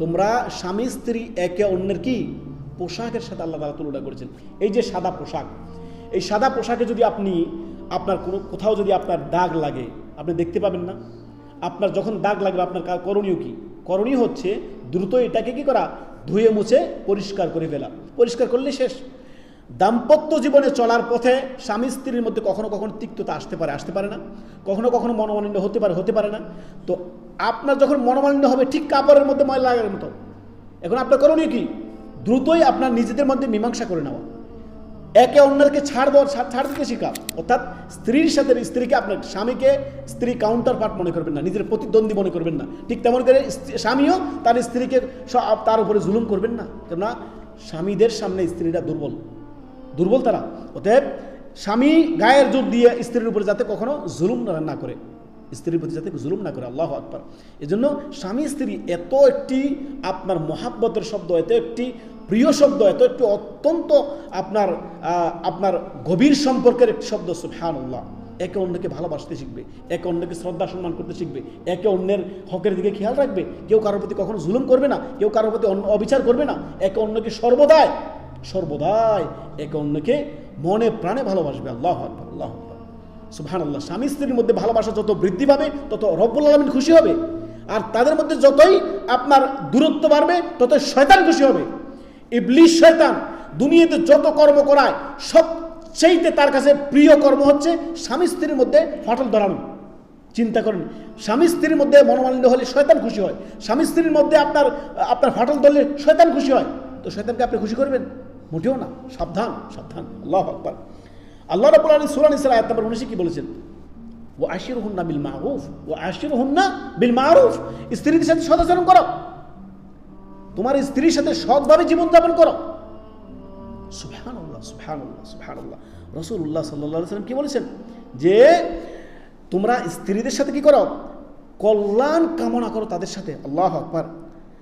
তোমরা স্বামী, স্ত্রী একে অন্যের কি? পোশাকের সাথে আল্লাহ তালা তুলনা করেছেন। এই যে সাদা পোশাক, এই সাদা পোশাকে যদি আপনি আপনার কোনো, কোথাও যদি আপনার দাগ লাগে, আপনি দেখতে পাবেন না। আপনার যখন দাগ লাগবে, আপনার কার করণীয় কি? করণীয় হচ্ছে দ্রুত এটাকে কি করা? ধুয়ে মুছে পরিষ্কার করে ফেলা। পরিষ্কার করলে শেষ। দাম্পত্য জীবনে চলার পথে স্বামী স্ত্রীর মধ্যে কখনো কখনো তিক্ততা আসতে পারে আসতে পারে না। কখনো কখনো মনোমালিন্য হতে পারে হতে পারে না। তো আপনার যখন মনোমালিন্য হবে, ঠিক কাপড়ের মধ্যে ময়লা লাগার মতো। এখন আপনার করণীয় কি? দ্রুতই আপনার নিজেদের মধ্যে মীমাংসা করে নেওয়া। একে অন্যকে ছাড় দেওয়ার ছাড় দিতে শেখা। অর্থাৎ স্ত্রীর সাথে স্ত্রীকে আপনার স্বামীকে স্ত্রী কাউন্টার পার্ট মনে করবেন না, নিজের প্রতিদ্বন্দ্বী মনে করবেন না। ঠিক তেমন করে স্বামীও তার স্ত্রীকে তার উপরে জুলুম করবেন না। কেননা স্বামীদের সামনে স্ত্রীরা দুর্বল। দুর্বল তারা। অতএব স্বামী গায়ের জোর দিয়ে স্ত্রীর উপরে যাতে কখনো জুলুম না- করে, স্ত্রীর প্রতি যাতে জুলুম না করে, আল্লাহ আকবর। এজন্য স্বামী স্ত্রী এত একটি আপনার মহাব্বতের শব্দ, এত একটি প্রিয় শব্দ, এত একটি অত্যন্ত আপনার আপনার গভীর সম্পর্কের একটি শব্দ সুফহান আল্লাহ একে অন্যকে ভালোবাসতে শিখবে, একে অন্যকে শ্রদ্ধা সম্মান করতে শিখবে, একে অন্যের হকের দিকে খেয়াল রাখবে। কেউ কারোর প্রতি কখনো জুলুম করবে না, কেউ কারোর প্রতি অবিচার করবে না, একে অন্যকে সর্বদাই সর্বদাই একে অন্যকে মনে প্রাণে ভালোবাসবে। আল্লাহ আল্লাহ সুবহান আল্লাহ স্বামী স্ত্রীর মধ্যে ভালোবাসা যত বৃদ্ধি পাবে, তত রব্বুল আলমিন খুশি হবে। আর তাদের মধ্যে যতই আপনার দূরত্ব বাড়বে তত শয়তান খুশি হবে। ইবলিশ শয়তান দুনিয়াতে যত কর্ম করায় সবচেয়েতে তার কাছে প্রিয় কর্ম হচ্ছে স্বামী স্ত্রীর মধ্যে ফাটল ধরানো। চিন্তা করেন, স্বামী স্ত্রীর মধ্যে মনোমালিন্য হলে শয়তান খুশি হয়। স্বামী স্ত্রীর মধ্যে আপনার আপনার ফাটল ধরলে শয়তান খুশি হয়। তো শয়তানকে আপনি খুশি করবেন? মোটেও না, সাবধান সাবধান, আল্লাহ আকবার। আল্লাহ রাবুল আলী সুরান ইসরা আয়াত নম্বর উনিশে কি বলেছেন? ও আশির হুন্না বিল মারুফ ও আশির হুন্না বিল মারুফ। স্ত্রীর সাথে সদাচরণ করো। তোমার স্ত্রীর সাথে সৎভাবে জীবনযাপন করো। সুবহান আল্লাহ আল্লাহ রসুল্লাহ সাল্লাহ সাল্লাম কি বলেছেন? যে তোমরা স্ত্রীদের সাথে কি করো? কল্যাণ কামনা করো তাদের সাথে। আল্লাহ আকবার।